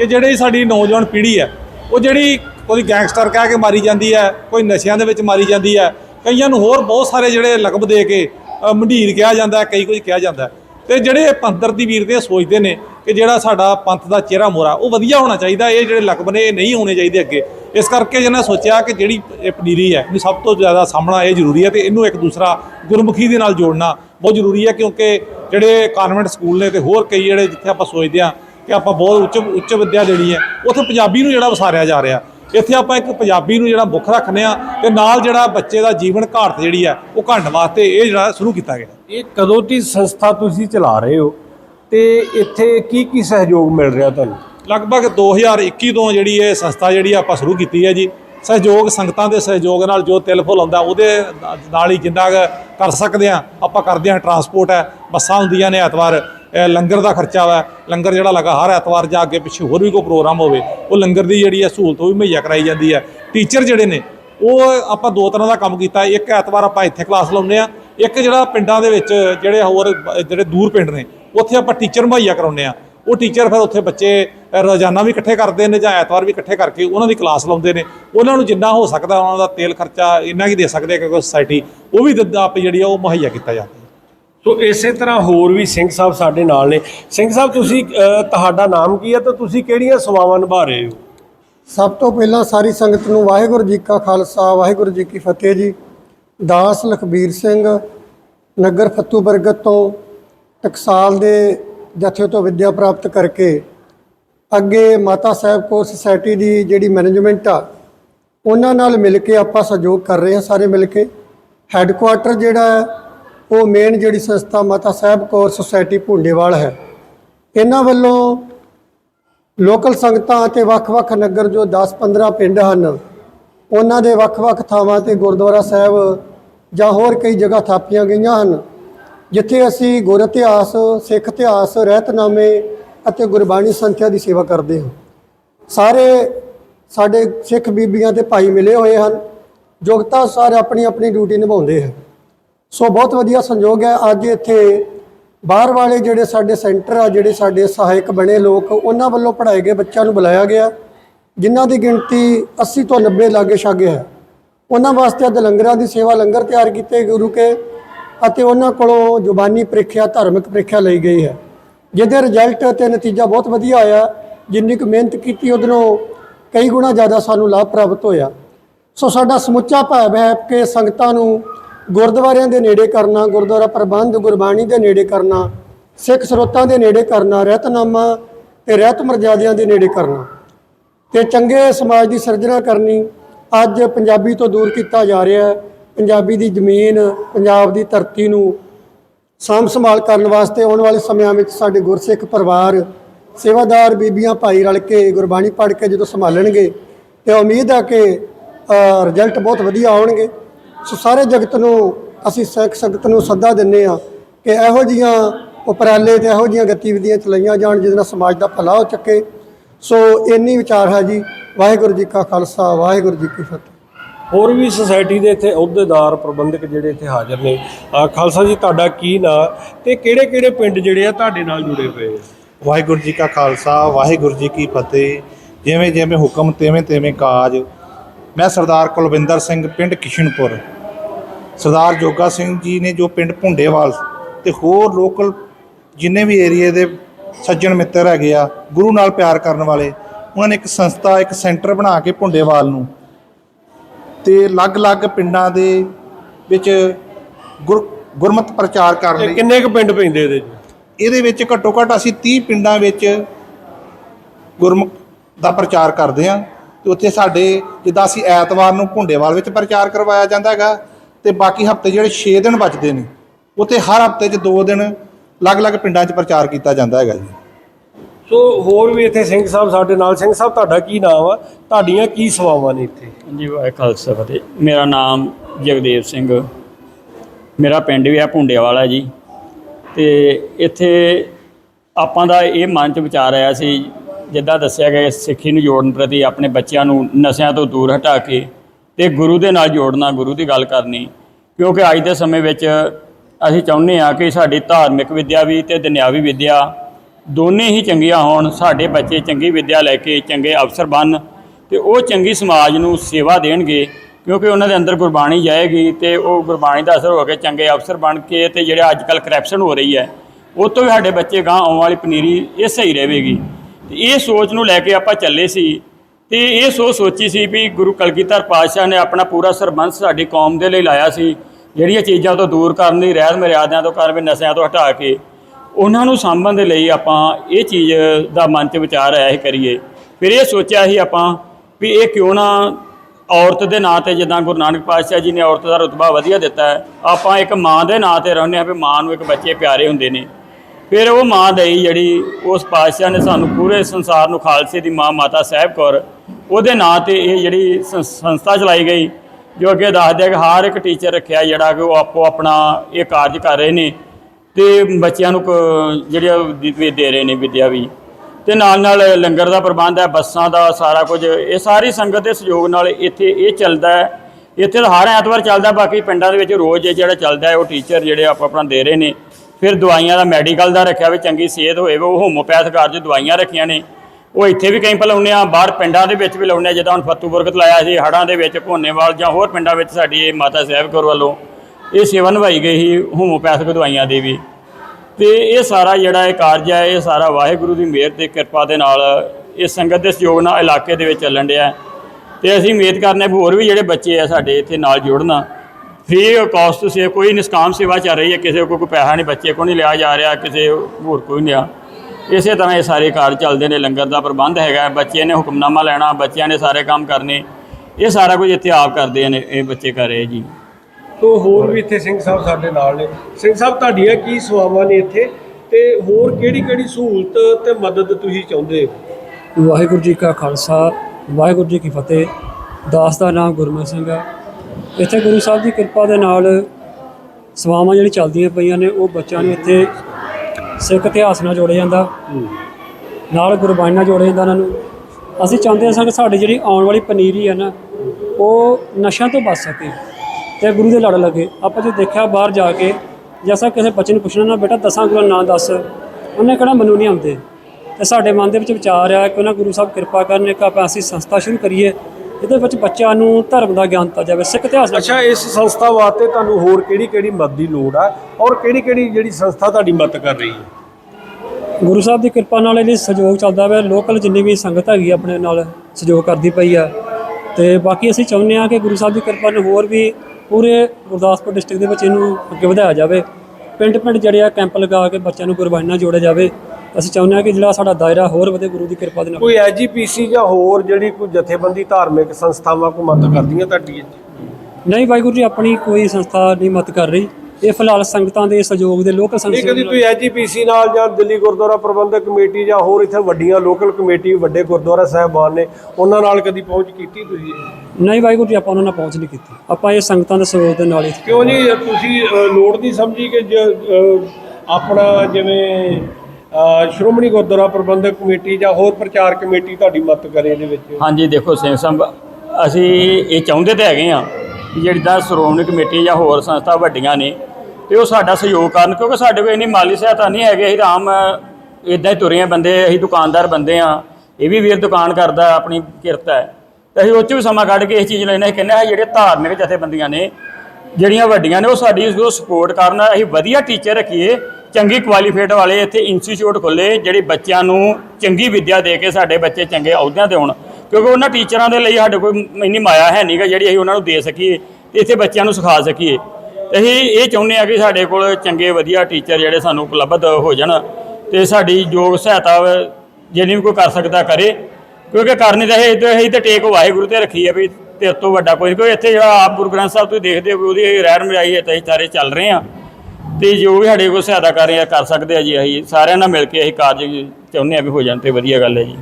ਕਿ ਜਿਹੜੀ ਸਾਡੀ ਨੌਜਵਾਨ ਪੀੜ੍ਹੀ ਹੈ, ਉਹ ਜਿਹੜੀ ਕੋਈ ਗੈਂਗਸਟਰ ਕਹਿ ਕੇ ਮਾਰੀ ਜਾਂਦੀ ਹੈ, ਕੋਈ ਨਸ਼ਿਆਂ ਦੇ ਵਿੱਚ ਮਾਰੀ ਜਾਂਦੀ ਹੈ, ਕਈਆਂ ਨੂੰ ਹੋਰ ਬਹੁਤ ਸਾਰੇ ਜਿਹੜੇ ਲਕਬ ਦੇ ਕੇ ਮੰਡੀਰ ਕਿਹਾ ਜਾਂਦਾ ਕਈ ਕੁਝ ਕਿਹਾ ਜਾਂਦਾ ਹੈ। ਤੇ ਜਿਹੜੇ ਪੰਥ ਦਰਦੀ ਵੀਰ ਦੇ ਸੋਚਦੇ ਨੇ ਕਿ ਜਿਹੜਾ ਸਾਡਾ ਪੰਥ ਦਾ ਚਿਹਰਾ ਮੋਰਾ ਉਹ ਵਧੀਆ ਹੋਣਾ ਚਾਹੀਦਾ, ਇਹ ਜਿਹੜੇ ਲਕਬ ਨੇ, ਇਹ ਨਹੀਂ ਹੋਣੇ ਚਾਹੀਦੇ ਅੱਗੇ ਇਸ ਕਰਕੇ ਜਿਹਨਾਂ ਸੋਚਿਆ ਕਿ ਜਿਹੜੀ ਇਹ ਪਨੀਰੀ ਹੈ, ਇਹਨੂੰ ਸਭ ਤੋਂ ਜ਼ਿਆਦਾ ਸਾਹਮਣਾ ਇਹ ਜ਼ਰੂਰੀ ਹੈ ਤੇ ਇਹਨੂੰ ਇੱਕ ਦੂਸਰਾ ਗੁਰਮੁਖੀ ਦੇ ਨਾਲ ਜੋੜਨਾ ਬਹੁਤ ਜ਼ਰੂਰੀ ਹੈ ਕਿਉਂਕਿ ਜਿਹੜੇ ਕਾਨਵੈਂਟ ਸਕੂਲ ਨੇ ਤੇ ਹੋਰ ਕਈ ਜਿਹੜੇ ਜਿੱਥੇ ਆਪਾਂ ਸੋਚਦੇ ਹਾਂ ਕਿ ਆਪਾਂ ਬਹੁਤ ਉੱਚ ਉੱਚ ਵਿੱਦਿਆ ਦੇਣੀ ਹੈ। ਉੱਥੇ ਪੰਜਾਬੀ ਨੂੰ ਜਿਹੜਾ ਵਸਾਰਿਆ ਜਾ ਰਿਹਾ। ਇੱਥੇ ਆਪਾਂ ਇੱਕ ਪੰਜਾਬੀ ਨੂੰ ਜਿਹੜਾ ਮੁੱਖ ਰੱਖਨੇ ਆ ਤੇ ਨਾਲ ਜਿਹੜਾ ਬੱਚੇ ਦਾ ਜੀਵਨ ਘਾਟ ਜਿਹੜੀ ਹੈ ਉਹ ਘਟਣ ਵਾਸਤੇ ਇਹ ਜਿਹੜਾ ਸ਼ੁਰੂ ਕੀਤਾ ਗਿਆ। ਇਹ ਕਦੋਂ ਦੀ ਸੰਸਥਾ ਤੁਸੀਂ ਚਲਾ ਰਹੇ ਹੋ? ਤੇ ਇੱਥੇ ਕੀ ਕੀ ਸਹਿਯੋਗ ਮਿਲ ਰਿਹਾ ਤੁਹਾਨੂੰ? ਲਗਭਗ 2021 ਤੋਂ ਜਿਹੜੀ ਇਹ ਸੰਸਥਾ ਜਿਹੜੀ ਆਪਾਂ ਸ਼ੁਰੂ ਕੀਤੀ ਹੈ ਜੀ ਸਹਿਯੋਗ ਸੰਗਤਾਂ ਦੇ ਸਹਿਯੋਗ ਨਾਲ ਜੋ ਤਿਲ ਫੁੱਲ ਹੁੰਦਾ ਉਹਦੇ ਨਾਲ ਹੀ ਜਿੰਨਾ ਕਰ ਸਕਦੇ ਆ ਆਪਾਂ ਕਰਦੇ ਆ ਟਰਾਂਸਪੋਰਟ ਹੈ ਬੱਸਾਂ ਹੁੰਦੀਆਂ ਨੇ ਐਤਵਾਰ। ਲੰਗਰ ਦਾ ਖਰਚਾ ਵਾ। ਲੰਗਰ ਜਿਹੜਾ ਲਗਾ ਹਰ ਐਤਵਾਰ ਜਾਂ ਅੱਗੇ ਪਿੱਛੇ ਹੋਰ ਵੀ ਕੋਈ ਪ੍ਰੋਗਰਾਮ ਹੋਵੇ, ਉਹ ਲੰਗਰ ਦੀ ਜਿਹੜੀ ਹੈ ਸਹੂਲਤ ਉਹ ਵੀ ਮੁਹੱਈਆ ਕਰਾਈ ਜਾਂਦੀ ਹੈ ਟੀਚਰ ਜਿਹੜੇ ਨੇ, ਉਹ ਆਪਾਂ ਦੋ ਤਰ੍ਹਾਂ ਦਾ ਕੰਮ ਕੀਤਾ। ਇੱਕ ਐਤਵਾਰ ਆਪਾਂ ਇੱਥੇ ਕਲਾਸ ਲਾਉਂਦੇ ਆ। ਇੱਕ ਜਿਹੜਾ ਪਿੰਡਾਂ ਦੇ ਵਿੱਚ ਜਿਹੜੇ ਹੋਰ, ਜਿਹੜੇ ਦੂਰ ਪਿੰਡ ਨੇ, ਉੱਥੇ ਆਪਾਂ ਟੀਚਰ ਮੁਹੱਈਆ ਕਰਾਉਂਦੇ ਆ। ਉਹ ਟੀਚਰ ਫਿਰ ਉੱਥੇ ਬੱਚੇ ਰੋਜ਼ਾਨਾ ਵੀ ਇਕੱਠੇ ਕਰਦੇ ਨੇ ਜਾਂ ਐਤਵਾਰ ਵੀ ਇਕੱਠੇ ਕਰਕੇ ਉਹਨਾਂ ਦੀ ਕਲਾਸ ਲਾਉਂਦੇ ਨੇ। ਉਹਨਾਂ ਨੂੰ ਜਿੰਨਾ ਹੋ ਸਕਦਾ ਉਹਨਾਂ ਦਾ ਤੇਲ ਖਰਚਾ ਇੰਨਾ ਹੀ ਦੇ ਸਕਦੇ ਆ ਕਿਉਂਕਿ ਸੋਸਾਇਟੀ ਉਹ ਵੀ ਦ- ਆਪ ਜਿਹੜੀ ਆ ਉਹ ਮੁਹੱਈਆ ਕੀਤਾ ਜਾਂਦਾ ਸੋ ਇਸੇ ਤਰ੍ਹਾਂ ਹੋਰ ਵੀ ਸਿੰਘ ਸਾਹਿਬ ਸਾਡੇ ਨਾਲ ਨੇ। ਸਿੰਘ ਸਾਹਿਬ, ਤੁਸੀਂ ਤੁਹਾਡਾ ਨਾਮ ਕੀ ਹੈ ਤੇ ਤੁਸੀਂ ਕਿਹੜੀਆਂ ਸੇਵਾਵਾਂ ਨਿਭਾ ਰਹੇ ਹੋ? ਸਭ ਤੋਂ ਪਹਿਲਾਂ ਸਾਰੀ ਸੰਗਤ ਨੂੰ ਵਾਹਿਗੁਰੂ ਜੀ ਕਾ ਖਾਲਸਾ, ਵਾਹਿਗੁਰੂ ਜੀ ਕੀ ਫਤਿਹ ਜੀ। ਦਾਸ ਲਖਬੀਰ ਸਿੰਘ, ਨਗਰ ਫੱਤੂ ਬਰਗਤ ਤੋਂ ਟਕਸਾਲ ਦੇ ਜਥੇ ਤੋਂ ਵਿੱਦਿਆ ਪ੍ਰਾਪਤ ਕਰਕੇ ਅੱਗੇ ਮਾਤਾ ਸਾਹਿਬ ਕੌਰ ਸੁਸਾਇਟੀ ਦੀ ਜਿਹੜੀ ਮੈਨੇਜਮੈਂਟ ਆ, ਉਹਨਾਂ ਨਾਲ ਮਿਲ ਕੇ ਆਪਾਂ ਸਹਿਯੋਗ ਕਰ ਰਹੇ ਹਾਂ ਸਾਰੇ ਮਿਲ ਕੇ। ਹੈੱਡਕੁਆਟਰ ਜਿਹੜਾ ਹੈ ਉਹ ਮੇਨ ਜਿਹੜੀ ਸੰਸਥਾ ਮਾਤਾ ਸਾਹਿਬ ਕੌਰ ਸੁਸਾਇਟੀ ਭੁੰਡੇਵਾਲ ਹੈ। ਇਹਨਾਂ ਵੱਲੋਂ ਲੋਕਲ ਸੰਗਤਾਂ ਅਤੇ ਵੱਖ-ਵੱਖ ਨਗਰ ਜੋ 10-15 ਪਿੰਡ ਹਨ, ਉਹਨਾਂ ਦੇ ਵੱਖ-ਵੱਖ ਥਾਵਾਂ ਤੇ ਗੁਰਦੁਆਰਾ ਸਾਹਿਬ ਜਾਂ ਹੋਰ ਕਈ ਜਗ੍ਹਾ ਥਾਪੀਆਂ ਗਈਆਂ ਹਨ, ਜਿੱਥੇ ਅਸੀਂ ਗੁਰ ਇਤਿਹਾਸ, ਸਿੱਖ ਇਤਿਹਾਸ, ਰਹਿਤਨਾਮੇ ਅਤੇ ਗੁਰਬਾਣੀ ਸੰਥਿਆ ਦੀ ਸੇਵਾ ਕਰਦੇ ਹਾਂ। ਸਾਰੇ ਸਾਡੇ ਸਿੱਖ ਬੀਬੀਆਂ ਤੇ ਭਾਈ ਮਿਲੇ ਹੋਏ ਹਨ ਯੋਗਤਾ ਸਾਰੇ ਆਪਣੀ ਆਪਣੀ ਡਿਊਟੀ ਨਿਭਾਉਂਦੇ ਹਨ। ਸੋ ਬਹੁਤ ਵਧੀਆ ਸੰਯੋਗ ਹੈ। ਅੱਜ ਇੱਥੇ ਬਾਹਰ ਵਾਲੇ ਜਿਹੜੇ ਸਾਡੇ ਸੈਂਟਰ ਆ, ਜਿਹੜੇ ਸਾਡੇ ਸਹਾਇਕ ਬਣੇ ਲੋਕ, ਉਹਨਾਂ ਵੱਲੋਂ ਪੜ੍ਹਾਏ ਗਏ ਬੱਚਿਆਂ ਨੂੰ ਬੁਲਾਇਆ ਗਿਆ। ਜਿਨ੍ਹਾਂ ਦੀ ਗਿਣਤੀ 80 ਤੋਂ 90 ਲਾਗੇ ਛਾਗੇ ਹੈ। ਉਹਨਾਂ ਵਾਸਤੇ ਅੱਜ ਲੰਗਰਾਂ ਦੀ ਸੇਵਾ ਲੰਗਰ ਤਿਆਰ ਕੀਤੇ ਗੁਰੂ ਕੇ, ਅਤੇ ਉਹਨਾਂ ਕੋਲੋਂ ਜ਼ੁਬਾਨੀ ਪ੍ਰੀਖਿਆ, ਧਾਰਮਿਕ ਪ੍ਰੀਖਿਆ ਲਈ ਗਈ ਹੈ। ਜਿਹਦੇ ਰਿਜ਼ਲਟ ਤੇ ਨਤੀਜਾ ਬਹੁਤ ਵਧੀਆ ਆਇਆ। ਜਿੰਨੀ ਕੁ ਮਿਹਨਤ ਕੀਤੀ, ਉਹਦੋਂ ਕਈ ਗੁਣਾ ਜ਼ਿਆਦਾ ਸਾਨੂੰ ਲਾਭ ਪ੍ਰਾਪਤ ਹੋਇਆ। ਸੋ ਸਾਡਾ ਸਮੁੱਚਾ ਭਾਵ ਹੈ ਕਿ ਸੰਗਤਾਂ ਨੂੰ ਗੁਰਦੁਆਰਿਆਂ ਦੇ ਨੇੜੇ ਕਰਨਾ, ਗੁਰਦੁਆਰਾ ਪ੍ਰਬੰਧ, ਗੁਰਬਾਣੀ ਦੇ ਨੇੜੇ ਕਰਨਾ, ਸਿੱਖ ਸਰੋਤਾਂ ਦੇ ਨੇੜੇ ਕਰਨਾ ਰਹਿਤਨਾਮਾ ਤੇ ਰਹਿਤ ਮਰਜ਼ਾਦਿਆਂ ਦੇ ਨੇੜੇ ਕਰਨਾ। ਤੇ ਚੰਗੇ ਸਮਾਜ ਦੀ ਸਿਰਜਣਾ ਕਰਨੀ ਅੱਜ ਪੰਜਾਬੀ ਤੋਂ ਦੂਰ ਕੀਤਾ ਜਾ ਰਿਹਾ ਹੈ। ਪੰਜਾਬੀ ਦੀ ਜ਼ਮੀਨ, ਪੰਜਾਬ ਦੀ ਧਰਤੀ ਨੂੰ ਸਾਂਭ ਸੰਭਾਲ ਕਰਨ ਵਾਸਤੇ ਆਉਣ ਵਾਲੇ ਸਮਿਆਂ ਵਿੱਚ ਸਾਡੇ ਗੁਰਸਿੱਖ ਪਰਿਵਾਰ, ਸੇਵਾਦਾਰ ਬੀਬੀਆਂ ਭਾਈ ਰਲ ਕੇ ਗੁਰਬਾਣੀ ਪੜ੍ਹ ਕੇ ਜਦੋਂ ਸੰਭਾਲਣਗੇ, ਤੇ ਉਮੀਦ ਆ ਕਿ ਰਿਜ਼ਲਟ ਬਹੁਤ ਵਧੀਆ ਆਉਣਗੇ। ਸੋ ਸਾਰੇ ਜਗਤ ਨੂੰ ਅਸੀਂ ਸਿੱਖ ਸੰਗਤ ਨੂੰ ਸੱਦਾ ਦਿੰਨੇ ਆ ਕਿ ਇਹੋ ਜੀਆਂ ਉਪਰਾਲੇ ਤੇ ਇਹੋ ਜੀਆਂ ਗਤੀਵਿਧੀਆਂ ਚਲਾਈਆਂ ਜਾਣ ਜਿਹਦੇ ਨਾਲ ਸਮਾਜ ਦਾ ਭਲਾ ਹੋ ਚੱਕੇ। ਸੋ ਇੰਨੀ ਵਿਚਾਰ ਹੈ ਜੀ। ਵਾਹਿਗੁਰੂ ਜੀ ਕਾ ਖਾਲਸਾ ਵਾਹਿਗੁਰੂ ਜੀ ਕੀ ਫਤਿਹ। ਹੋਰ ਵੀ ਸੁਸਾਇਟੀ ਦੇ ਇੱਥੇ ਅਹੁਦੇਦਾਰ ਪ੍ਰਬੰਧਕ ਜਿਹੜੇ ਇੱਥੇ ਹਾਜ਼ਰ ਨੇ। ਖਾਲਸਾ ਜੀ ਤੁਹਾਡਾ ਕੀ ਨਾਂ ਤੇ ਕਿਹੜੇ ਕਿਹੜੇ ਪਿੰਡ ਜਿਹੜੇ ਆ ਤੁਹਾਡੇ ਨਾਲ ਜੁੜੇ ਹੋਏ ਆ? ਵਾਹਿਗੁਰੂ ਜੀ ਕਾ ਖਾਲਸਾ ਵਾਹਿਗੁਰੂ ਜੀ ਕੀ ਫਤਿਹ। ਜਿਵੇਂ ਜਿਵੇਂ ਹੁਕਮ ਤਿਵੇਂ ਤਿਵੇਂ ਕਾਜ ਮੈਂ ਸਰਦਾਰ ਕੁਲਵਿੰਦਰ ਸਿੰਘ ਪਿੰਡ ਕਿਸ਼ਨਪੁਰ। ਸਰਦਾਰ ਜੋਗਾ ਸਿੰਘ ਜੀ ਨੇ ਜੋ ਪਿੰਡ ਭੁੰਡੇਵਾਲ ਤੇ ਹੋਰ ਲੋਕਲ ਜਿੰਨੇ ਵੀ ਏਰੀਏ ਦੇ ਸੱਜਣ ਮਿੱਤਰ ਹੈਗੇ ਆ ਗੁਰੂ ਨਾਲ ਪਿਆਰ ਕਰਨ ਵਾਲੇ ਉਹਨਾਂ ਨੇ ਇੱਕ ਸੰਸਥਾ ਇੱਕ ਸੈਂਟਰ ਬਣਾ ਕੇ ਭੁੰਡੇਵਾਲ ਨੂੰ। ਤੇ ਅਲੱਗ-ਅਲੱਗ ਪਿੰਡਾਂ ਦੇ ਵਿੱਚ ਗੁਰ ਗੁਰਮਤ ਪ੍ਰਚਾਰ ਕਰਨ ਲਈ ਕਿੰਨੇ ਕੁ ਪਿੰਡ ਪੈਂਦੇ ਇਹਦੇ ਇਹਦੇ ਵਿੱਚ ਘੱਟੋ ਘੱਟ ਅਸੀਂ 30 ਪਿੰਡਾਂ ਵਿੱਚ ਗੁਰਮੁਖ ਦਾ ਪ੍ਰਚਾਰ ਕਰਦੇ ਹਾਂ ਤੇ ਉੱਥੇ ਸਾਡੇ ਜਿੱਦਾਂ ਅਸੀਂ ਐਤਵਾਰ ਨੂੰ ਭੁੰਡੇਵਾਲ ਵਿੱਚ ਪ੍ਰਚਾਰ ਕਰਵਾਇਆ ਜਾਂਦਾ ਹੈਗਾ ਤੇ ਬਾਕੀ ਹਫ਼ਤੇ ਜਿਹੜੇ 6 ਦਿਨ ਬਚਦੇ ਨੇ ਉੱਥੇ ਹਰ ਹਫ਼ਤੇ 'ਚ 2 ਦਿਨ ਅਲੱਗ-ਅਲੱਗ ਪਿੰਡਾਂ 'ਚ ਪ੍ਰਚਾਰ ਕੀਤਾ ਜਾਂਦਾ ਹੈਗਾ ਜੀ। ਸੋ ਹੋਰ ਵੀ ਇੱਥੇ ਸਿੰਘ ਸਾਹਿਬ ਸਾਡੇ ਨਾਲ। ਸਿੰਘ ਸਾਹਿਬ ਤੁਹਾਡਾ ਕੀ ਨਾਮ ਆ? ਤੁਹਾਡੀਆਂ ਕੀ ਸੇਵਾਵਾਂ ਨੇ ਇੱਥੇ? ਜੀ ਵਾਹਿ ਖਾਲਸਾ ਫਤਿਹ। ਮੇਰਾ ਨਾਮ ਜਗਦੇਵ ਸਿੰਘ। ਮੇਰਾ ਪਿੰਡ ਵੀ ਹੈ ਭੁੰਡੇਵਾਲਾ ਜੀ। ਤੇ ਇੱਥੇ ਆਪਾਂ ਦਾ ਇਹ ਮਨ ਚ ਵਿਚਾਰ ਆਇਆ ਸੀ ਜਿੱਦਾਂ ਦੱਸਿਆ ਗਿਆ, ਸਿੱਖੀ ਨੂੰ ਜੋੜਨ ਪ੍ਰਤੀ ਆਪਣੇ ਬੱਚਿਆਂ ਨੂੰ ਨਸ਼ਿਆਂ ਤੋਂ ਦੂਰ ਹਟਾ ਕੇ ਤੇ ਗੁਰੂ ਦੇ ਨਾਲ ਜੋੜਨਾ, ਗੁਰੂ ਦੀ ਗੱਲ ਕਰਨੀ। ਕਿਉਂਕਿ ਅੱਜ ਦੇ ਸਮੇਂ ਵਿੱਚ ਅਸੀਂ ਚਾਹੁੰਦੇ ਹਾਂ ਕਿ ਸਾਡੀ ਧਾਰਮਿਕ ਵਿੱਦਿਆ ਵੀ ਤੇ ਦੁਨਿਆਵੀ ਵਿੱਦਿਆ ਦੋਨੇ ਹੀ ਚੰਗੀਆਂ ਹੋਣ, ਸਾਡੇ ਬੱਚੇ ਚੰਗੀ ਵਿੱਦਿਆ ਲੈ ਕੇ ਚੰਗੇ ਅਫਸਰ ਬਣ ਤੇ ਉਹ ਚੰਗੀ ਸਮਾਜ ਨੂੰ ਸੇਵਾ ਦੇਣਗੇ। ਕਿਉਂਕਿ ਉਹਨਾਂ ਦੇ ਅੰਦਰ ਗੁਰਬਾਣੀ ਜਾਏਗੀ ਤੇ ਉਹ ਗੁਰਬਾਣੀ ਦਾ ਅਸਰ ਹੋ ਕੇ ਚੰਗੇ ਅਫਸਰ ਬਣ ਕੇ ਤੇ ਜਿਹੜਾ ਅੱਜ ਕੱਲ ਕਰਪਸ਼ਨ ਹੋ ਰਹੀ ਹੈ, ਉਹ ਤੋਂ ਵੀ ਸਾਡੇ ਬੱਚੇ ਗਾਂ ਆਉਣ ਵਾਲੀ ਪਨੀਰੀ ਇਹ ਸਹੀ ਰਹੇਗੀ। ਇਹ ਸੋਚ ਨੂੰ ਲੈ ਕੇ ਆਪਾਂ ਚੱਲੇ ਸੀ ਤੇ ਇਹ ਸੋਚ ਸੋਚੀ ਸੀ ਵੀ ਗੁਰੂ ਕਲਗੀਧਰ ਪਾਤਸ਼ਾਹ ਨੇ ਆਪਣਾ ਪੂਰਾ ਸਰਬੰਸ ਸਾਡੀ ਕੌਮ ਦੇ ਲਈ ਲਾਇਆ ਸੀ, ਜਿਹੜੀਆਂ ਚੀਜ਼ਾਂ ਤੋਂ ਦੂਰ ਕਰਨ ਦੀ ਰਹਿਤ ਮਰਿਆਦਿਆਂ ਤੋਂ ਕਰ ਨਸ਼ਿਆਂ ਤੋਂ ਹਟਾ ਕੇ, ਉਹਨਾਂ ਨੂੰ ਸਾਂਭਣ ਦੇ ਲਈ ਆਪਾਂ ਇਹ ਚੀਜ਼ ਦਾ ਮਨ 'ਚ ਵਿਚਾਰ ਆਇਆ ਸੀ ਕਰੀਏ। ਫਿਰ ਇਹ ਸੋਚਿਆ ਸੀ ਆਪਾਂ ਵੀ ਇਹ ਕਿਉਂ ਨਾ ਔਰਤ ਦੇ ਨਾਂ ਤੇ ਜਿੱਦਾਂ ਗੁਰੂ ਨਾਨਕ ਪਾਤਸ਼ਾਹ ਜੀ ਨੇ ਔਰਤ ਦਾ ਰੁਤਬਾ ਵਧੀਆ ਦਿੱਤਾ ਹੈ, ਆਪਾਂ ਇੱਕ ਮਾਂ ਦੇ ਨਾਂ ਤੇ ਰਹਿੰਦੇ ਹਾਂ ਵੀ ਮਾਂ ਨੂੰ ਇੱਕ ਬੱਚੇ ਪਿਆਰੇ ਹੁੰਦੇ ਨੇ। ਫਿਰ ਉਹ ਮਾਂ ਦਈ ਜਿਹੜੀ ਉਸ ਪਾਤਸ਼ਾਹ ਨੇ ਸਾਨੂੰ ਪੂਰੇ ਸੰਸਾਰ ਨੂੰ ਖਾਲਸੇ ਦੀ ਮਾਂ ਮਾਤਾ ਸਾਹਿਬ ਕੌਰ, ਉਹਦੇ ਨਾਂ ਤੇ ਇਹ ਜਿਹੜੀ ਸੰਸਥਾ ਚਲਾਈ ਗਈ, ਜੋ ਅੱਗੇ ਦੱਸਦੇ ਆ ਕਿ ਹਰ ਇੱਕ ਟੀਚਰ ਰੱਖਿਆ ਜਿਹੜਾ ਕਿ ਉਹ ਆਪੋ ਆਪਣਾ ਇਹ ਕਾਰਜ ਕਰ ਰਹੇ ਨੇ ਤੇ ਬੱਚਿਆਂ ਨੂੰ ਕ- ਜਿਹੜੀਆਂ ਵਿ- ਵਿ- ਦੇ ਰਹੇ ਨੇ ਵਿਦਿਆ ਵੀ। ਤੇ ਨਾਲ ਨਾਲ ਲੰਗਰ ਦਾ ਪ੍ਰਬੰਧ ਹੈ, ਬੱਸਾਂ ਦਾ ਸਾਰਾ ਕੁਝ, ਇਹ ਸਾਰੀ ਸੰਗਤ ਦੇ ਸਹਿਯੋਗ ਨਾਲ ਇੱਥੇ ਇਹ ਚੱਲਦਾ ਹੈ। ਇੱਥੇ ਤਾਂ ਹਰ ਐਤਵਾਰ ਚੱਲਦਾ, ਬਾਕੀ ਪਿੰਡਾਂ ਦੇ ਵਿੱਚ ਰੋਜ਼ ਇਹ ਜਿਹੜਾ ਚੱਲਦਾ ਹੈ, ਉਹ ਟੀਚਰ ਜਿਹੜੇ ਆਪੋ ਆਪਣਾ ਦੇ ਰਹੇ ਨੇ। ਫਿਰ ਦਵਾਈਆਂ ਦਾ ਮੈਡੀਕਲ ਦਾ ਰੱਖਿਆ ਵੀ ਚੰਗੀ ਸਿਹਤ ਹੋਵੇ ਉਹ ਹੋਮੋਪੈਥ ਕਾਰਜ ਦਵਾਈਆਂ ਰੱਖੀਆਂ ਨੇ। ਉਹ ਇੱਥੇ ਵੀ ਕਈ ਲਾਉਂਦੇ ਆ, ਬਾਹਰ ਪਿੰਡਾਂ ਦੇ ਵਿੱਚ ਵੀ ਲਾਉਂਦੇ ਆ, ਜਿੱਦਾਂ ਹੁਣ ਫਤੂਪੁਰਗਤ ਲਾਇਆ ਸੀ ਹੜਾਂ ਦੇ ਵਿੱਚ, ਭੋਨੇਵਾਲ ਜਾਂ ਹੋਰ ਪਿੰਡਾਂ ਵਿੱਚ ਸਾਡੀ ਇਹ ਮਾਤਾ ਸਾਹਿਬ ਕੌਰ ਵੱਲੋਂ ਇਹ ਸੇਵਾ ਨਿਭਾਈ ਗਈ ਸੀ ਹੋਮੋਪੈਥਿਕ ਦਵਾਈਆਂ ਦੀ ਵੀ। ਤੇ ਇਹ ਸਾਰਾ ਜਿਹੜਾ ਇਹ ਕਾਰਜ ਹੈ, ਇਹ ਸਾਰਾ ਵਾਹਿਗੁਰੂ ਦੀ ਮਿਹਰ ਤੇ ਕਿਰਪਾ ਦੇ ਨਾਲ ਇਹ ਸੰਗਤ ਦੇ ਸਹਿਯੋਗ ਨਾਲ ਇਲਾਕੇ ਦੇ ਵਿੱਚ ਚੱਲਣ ਡਿਆ। ਹੈ। ਤੇ ਅਸੀਂ ਉਮੀਦ ਕਰਨੇ ਵੀ ਹੋਰ ਵੀ ਜਿਹੜੇ ਬੱਚੇ ਆ ਸਾਡੇ ਇੱਥੇ ਨਾਲ ਜੁੜਨਾ। ਫ੍ਰੀ ਕਾਸਟ ਸੇ ਕੋਈ ਨਿਸ਼ਕਾਮ ਸੇਵਾ ਚੱਲ ਰਹੀ ਹੈ ਕਿਸੇ ਕੋਲ ਕੋਈ ਪੈਸਾ ਨਹੀਂ ਬੱਚੇ ਕੋਲ ਨਹੀਂ ਲਿਆ ਜਾ ਰਿਹਾ ਕਿਸੇ ਹੋਰ ਕੋਈ ਨਹੀਂ ਆ। ਇਸੇ ਤਰ੍ਹਾਂ ਇਹ ਸਾਰੇ ਕਾਰਜ ਚੱਲਦੇ ਨੇ ਲੰਗਰ ਦਾ ਪ੍ਰਬੰਧ ਹੈਗਾ ਬੱਚੇ ਨੇ ਹੁਕਮਨਾਮਾ ਲੈਣਾ ਬੱਚਿਆਂ ਨੇ ਸਾਰੇ ਕੰਮ ਕਰਨੇ ਇਹ ਸਾਰਾ ਕੁਝ ਇੱਥੇ ਆਪ ਕਰਦੇ ਨੇ ਇਹ ਬੱਚੇ ਕਰ ਰਹੇ ਜੀ। ਸੋ ਹੋਰ ਵੀ ਇੱਥੇ ਸਿੰਘ ਸਾਹਿਬ ਸਾਡੇ ਨਾਲ ਨੇ। ਸਿੰਘ ਸਾਹਿਬ ਤੁਹਾਡੀਆਂ ਕੀ ਸੇਵਾਵਾਂ ਨੇ ਇੱਥੇ? ਤੇ ਹੋਰ ਕਿਹੜੀ ਕਿਹੜੀ ਸਹੂਲਤ ਤੇ ਮਦਦ ਤੁਸੀਂ ਚਾਹੁੰਦੇ ਹੋ? ਵਾਹਿਗੁਰੂ ਜੀ ਕਾ ਖਾਲਸਾ ਵਾਹਿਗੁਰੂ ਜੀ ਕੀ ਫਤਿਹ। ਦਾਸ ਦਾ ਨਾਮ ਗੁਰਮਤ ਸਿੰਘ ਹੈ। ਇੱਥੇ ਗੁਰੂ ਸਾਹਿਬ ਦੀ ਕਿਰਪਾ ਦੇ ਨਾਲ ਸੇਵਾਵਾਂ ਜਿਹੜੀ ਚੱਲਦੀਆਂ ਪਈਆਂ ਨੇ, ਉਹ ਬੱਚਿਆਂ ਨੂੰ ਇੱਥੇ ਸਿੱਖ ਇਤਿਹਾਸ ਨਾਲ ਜੋੜਿਆ ਜਾਂਦਾ। ਨਾਲ ਗੁਰਬਾਣੀ ਨਾਲ ਜੋੜਿਆ ਜਾਂਦਾ ਉਹਨਾਂ ਨੂੰ। ਅਸੀਂ ਚਾਹੁੰਦੇ ਹਾਂ ਕਿ ਸਾਡੀ ਜਿਹੜੀ ਆਉਣ ਵਾਲੀ ਪਨੀਰੀ ਹੈ ਨਾ, ਉਹ ਨਸ਼ਿਆਂ ਤੋਂ ਬਚ ਸਕੇ ਤੇ ਗੁਰੂ ਦੇ ਲੜ ਲੱਗੇ। ਆਪਾਂ ਜੇ ਦੇਖਿਆ ਬਾਹਰ ਜਾ ਕੇ ਜੈਸਾ ਕਿਸੇ ਬੱਚੇ ਨੂੰ ਪੁੱਛਣਾ ਨਾ ਬੇਟਾ, ਦਸਾਂ ਗੁਰਾਂ ਨਾਂ ਦੱਸ। ਉਹਨੇ ਕਿਹੜਾ ਮੈਨੂੰ ਨਹੀਂ ਆਉਂਦੇ। ਤੇ ਸਾਡੇ ਮਨ ਦੇ ਵਿੱਚ ਵਿਚਾਰ ਆ ਕਿ ਉਹਨਾਂ ਗੁਰੂ ਸਾਹਿਬ ਕਿਰਪਾ ਕਰਨ, ਇੱਕ ਆਪਾਂ ਅਸੀਂ ਸੰਸਥਾ ਸ਼ੁਰੂ ਕਰੀਏ ਇਹਦੇ ਵਿੱਚ ਬੱਚਿਆਂ ਨੂੰ ਧਰਮ ਦਾ ਗਿਆਨ ਦਿੱਤਾ ਜਾਵੇ ਸਿੱਖ ਇਤਿਹਾਸ ਅੱਛਾ ਇਸ ਸੰਸਥਾ ਵਾਸਤੇ ਤੁਹਾਨੂੰ ਹੋਰ ਕਿਹੜੀ ਕਿਹੜੀ ਮਦਦ ਦੀ ਲੋੜ ਆ? ਔਰ ਕਿਹੜੀ ਕਿਹੜੀ ਜਿਹੜੀ ਸੰਸਥਾ ਤੁਹਾਡੀ ਮਦਦ ਕਰ ਰਹੀ ਹੈ? ਗੁਰੂ ਸਾਹਿਬ ਦੀ ਕਿਰਪਾ ਨਾਲ ਇਹਦੇ ਸਹਿਯੋਗ ਚੱਲਦਾ ਪਿਆ। ਲੋਕਲ ਜਿੰਨੀ ਵੀ ਸੰਗਤ ਹੈਗੀ ਆਪਣੇ ਨਾਲ ਸਹਿਯੋਗ ਕਰਦੀ ਪਈ ਆ। ਤੇ ਬਾਕੀ ਅਸੀਂ ਚਾਹੁੰਦੇ ਆ ਕਿ ਗੁਰੂ ਸਾਹਿਬ ਦੀ ਕਿਰਪਾ ਨਾਲ ਹੋਰ ਵੀ ਪੂਰੇ ਗੁਰਦਾਸਪੁਰ ਡਿਸਟ੍ਰਿਕਟ ਦੇ ਵਿੱਚ ਇਹਨੂੰ ਅੱਗੇ ਵਧਾਇਆ ਜਾਵੇ। ਪਿੰਡ ਪਿੰਡ ਜਿਹੜੇ ਆ ਕੈਂਪ ਲਗਾ ਕੇ ਬੱਚਿਆਂ ਨੂੰ ਗੁਰਬਾਣੀ ਨਾਲ ਜੋੜਿਆ ਜਾਵੇ। ਅਸੀਂ ਚਾਹੁੰਦੇ ਆ ਕਿ ਜਿਹੜਾ ਸਾਡਾ ਦਾਇਰਾ ਹੋਰ ਵਧੇ ਗੁਰੂ ਦੀ ਕਿਰਪਾ ਦੇ ਨਾਲ ਕੋਈ ਐਜੀਪੀਸੀ ਜਾਂ ਹੋਰ ਜਿਹੜੀ ਕੋਈ ਜਥੇਬੰਦੀ ਧਾਰਮਿਕ ਸੰਸਥਾਵਾਂ ਕੋ ਮਦਦ ਕਰਦੀਆਂ ਤੁਹਾਡੀ ਨਹੀਂ ਵਾਹਿਗੁਰੂ ਜੀ ਆਪਣੀ ਕੋਈ ਸੰਸਥਾ ਨਹੀਂ ਮਤ ਕਰ ਰਹੀ। ਇਹ ਫਿਲਹਾਲ ਸੰਗਤਾਂ ਦੇ ਸਹਿਯੋਗ ਦੇ ਲੋਕਲ ਸੰਸਥਾ ਕਦੀ ਤੁਸੀਂ ਐਜੀਪੀਸੀ ਨਾਲ ਜਾਂ ਦਿੱਲੀ ਗੁਰਦੁਆਰਾ ਪ੍ਰਬੰਧਕ ਕਮੇਟੀ ਜਾਂ ਹੋਰ ਇੱਥੇ ਵੱਡੀਆਂ ਲੋਕਲ ਕਮੇਟੀ ਵੱਡੇ ਗੁਰਦੁਆਰਾ ਸਾਹਿਬਾਨ ਨੇ ਉਹਨਾਂ ਨਾਲ ਕਦੀ ਪਹੁੰਚ ਕੀਤੀ ਤੁਸੀਂ? ਨਹੀਂ ਵਾਹਿਗੁਰੂ ਜੀ ਆਪਾਂ ਉਹਨਾਂ ਨਾਲ ਪਹੁੰਚ ਨਹੀਂ ਕੀਤੀ। ਆਪਾਂ ਇਹ ਸੰਗਤਾਂ ਦੇ ਸਹਿਯੋਗ ਦੇ ਨਾਲ ਹੀ ਕਿਉਂ ਜੀ? ਤੁਸੀਂ ਲੋੜ ਨਹੀਂ ਸਮਝੀ ਕਿ ਆਪਣਾ ਜਿਵੇਂ ਸ਼੍ਰੋਮਣੀ ਗੁਰਦੁਆਰਾ ਪ੍ਰਬੰਧਕ ਕਮੇਟੀ ਜਾਂ ਹੋਰ ਪ੍ਰਚਾਰ ਕਮੇਟੀ ਤੁਹਾਡੀ ਮਦਦ ਕਰੇ ਇਹਦੇ ਵਿੱਚ? ਹਾਂਜੀ, ਦੇਖੋ ਸਿੰਘ ਸਾਹਿਬ ਅਸੀਂ ਇਹ ਚਾਹੁੰਦੇ ਤਾਂ ਹੈਗੇ ਆ ਕਿ ਜਿਹੜੀ ਦਾ ਸ਼੍ਰੋਮਣੀ ਕਮੇਟੀ ਜਾਂ ਹੋਰ ਸੰਸਥਾ ਵੱਡੀਆਂ ਨੇ ਤੇ ਉਹ ਸਾਡਾ ਸਹਿਯੋਗ ਕਰਨ, ਕਿਉਂਕਿ ਸਾਡੇ ਕੋਲ ਇੰਨੀ ਮਾਲੀ ਸਹਾਇਤਾ ਨਹੀਂ ਹੈਗੀ, ਅਸੀਂ ਆਰਾਮ ਇਦਾਂ ਹੀ ਤੁਰੇ ਆ ਬੰਦੇ, ਅਸੀਂ ਦੁਕਾਨਦਾਰ ਬੰਦੇ ਆ ਇਹ ਵੀ ਵੀਰ ਦੁਕਾਨ ਕਰਦਾ, ਆਪਣੀ ਕਿਰਤ ਹੈ। ਤੇ ਅਸੀਂ ਉਹ 'ਚ ਵੀ ਸਮਾਂ ਕੱਢ ਕੇ ਇਸ ਚੀਜ਼ ਲੈਣਾ ਕਹਿੰਦੇ ਆ ਜਿਹੜੇ ਧਾਰਮਿਕ ਜਥੇਬੰਦੀਆਂ ਨੇ, ਜਿਹੜੀਆਂ ਵੱਡੀਆਂ ਨੇ, ਉਹ ਸਾਡੀ ਇਸ ਨੂੰ ਸਪੋਰਟ ਕਰਨ, ਅਸੀਂ ਵਧੀਆ ਟੀਚਰ ਰੱਖੀਏ ਚੰਗੀ ਕੁਆਲੀਫਾਈਡ ਵਾਲੇ ਇੱਥੇ ਇੰਸਟੀਚਿਊਟ ਖੋਲੇ ਜਿਹੜੇ ਬੱਚਿਆਂ ਨੂੰ ਚੰਗੀ ਵਿੱਦਿਆ ਦੇ ਕੇ ਸਾਡੇ ਬੱਚੇ ਚੰਗੇ ਅਹੁਦਿਆਂ ਤੇ ਹੋਣ। ਕਿਉਂਕਿ ਉਹਨਾਂ ਟੀਚਰਾਂ ਦੇ ਲਈ ਸਾਡੇ ਕੋਲ ਇੰਨੀ ਮਾਇਆ ਹੈ ਨਹੀਂਗਾ ਜਿਹੜੀ ਅਸੀਂ ਉਹਨਾਂ ਨੂੰ ਦੇ ਸਕੀਏ ਤੇ ਇੱਥੇ ਬੱਚਿਆਂ ਨੂੰ ਸਿਖਾ ਸਕੀਏ। ਤੇ ਅਸੀਂ ਇਹ ਚਾਹੁੰਦੇ ਆ ਕਿ ਸਾਡੇ ਕੋਲ ਚੰਗੇ ਵਧੀਆ ਟੀਚਰ ਜਿਹੜੇ ਸਾਨੂੰ ਉਪਲਬਧ ਹੋ ਜਾਣ ਤੇ ਸਾਡੀ ਯੋਗ ਸਹਾਇਤਾ ਜਿੰਨੀ ਵੀ ਕੋਈ ਕਰ ਸਕਦਾ ਕਰੇ। ਕਿਉਂਕਿ ਕਰਨੀ ਤਾਂ ਇਹ ਤੇ, ਅਸੀਂ ਤੇ ਟੇਕ ਵਾਹਿਗੁਰੂ ਤੇ ਰੱਖੀ ਹੈ ਵੀ ਤੇਰੇ ਤੋਂ ਵੱਡਾ ਕੋਈ ਨਹੀਂ ਕੋਈ ਇੱਥੇ ਜਿਹੜਾ ਆਪ ਗੁਰੂ ਗ੍ਰੰਥ ਸਾਹਿਬ ਤੁਸੀਂ ਦੇਖਦੇ ਹੋ ਉਹਦੀ ਰਹਿਣ ਮਿਲਾਈ ਹੈ ਤੇ ਅਸੀਂ ਸਾਰੇ ਚੱਲ ਰਹੇ ਆ ਤੇ ਜੋ ਵੀ ਸਾਡੇ ਕੋਲ ਸਹਾਇਤਾ ਕਰ ਰਹੇ ਆ, ਕਰ ਸਕਦੇ ਆ ਜੀ ਅਸੀਂ। ਸਾਰਿਆਂ ਨਾਲ ਮਿਲ ਕੇ ਅਸੀਂ ਕਾਰਜ ਚਾਹੁੰਦੇ ਆ ਵੀ ਹੋ ਜਾਣ ਤੇ ਵਧੀਆ ਗੱਲ ਹੈ ਜੀ।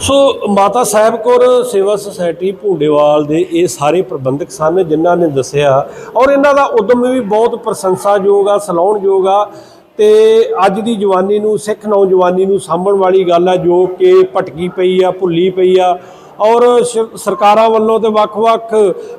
ਸੋ ਮਾਤਾ ਸਾਹਿਬ ਕੌਰ ਸੇਵਾ ਸੁਸਾਇਟੀ ਭੁੰਡੇਵਾਲ ਦੇ ਇਹ ਸਾਰੇ ਪ੍ਰਬੰਧਕ ਸਨ, ਜਿਨ੍ਹਾਂ ਨੇ ਦੱਸਿਆ। ਔਰ ਇਹਨਾਂ ਦਾ ਉਦਮ ਵੀ ਬਹੁਤ ਪ੍ਰਸ਼ੰਸਾਯੋਗ ਆ, ਸਲਾਹੁਣਯੋਗ ਆ। ਤੇ ਅੱਜ ਦੀ ਜਵਾਨੀ ਨੂੰ, ਸਿੱਖ ਨੌਜਵਾਨੀ ਨੂੰ ਸਾਂਭਣ ਵਾਲੀ ਗੱਲ ਆ, ਜੋ ਕਿ ਭਟਕੀ ਪਈ ਆ, ਭੁੱਲੀ ਪਈ ਆ। ਔਰ ਸਰਕਾਰਾਂ ਵੱਲੋਂ ਤੇ ਵੱਖ-ਵੱਖ